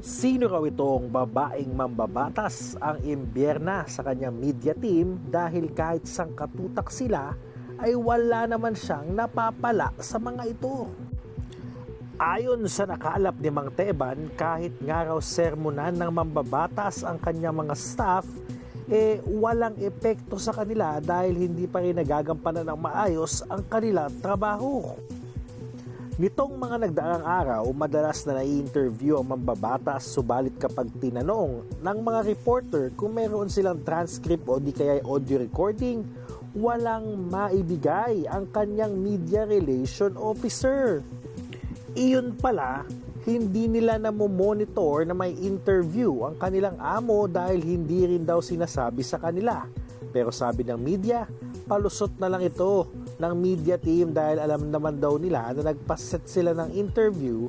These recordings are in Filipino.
Sino raw itong babaeng mambabatas ang imbierna sa kanyang media team dahil kahit sang katutak sila ay wala naman siyang napapala sa mga ito. Ayon sa nakalap ni Mang Teban, kahit nga raw sermonan ng mambabatas ang kanyang mga staff, eh walang epekto sa kanila dahil hindi pa rin nagagampanan ng maayos ang kanilang trabaho. Nitong mga nagdaang araw, madalas na nai-interview ang mambabatas subalit kapag tinanong ng mga reporter kung meron silang transcript o di kaya audio recording, walang maibigay ang kanyang media relation officer. Iyon pala, hindi nila na monitor na may interview ang kanilang amo dahil hindi rin daw sinasabi sa kanila. Pero sabi ng media, palusot na lang ito ng media team dahil alam naman daw nila na nagpaset sila ng interview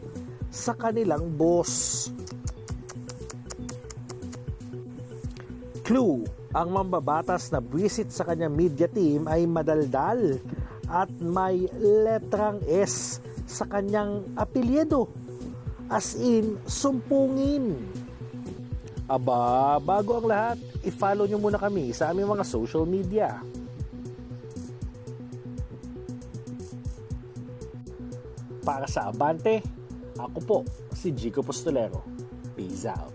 sa kanilang boss. Clue, ang mambabatas na buwisit sa kanyang media team ay madaldal at may letrang S sa kanyang apelyido. As in, sumpungin. Aba, bago ang lahat, i-follow nyo muna kami sa aming mga social media. Para sa Abante, ako po si Jico Postolero. Peace out.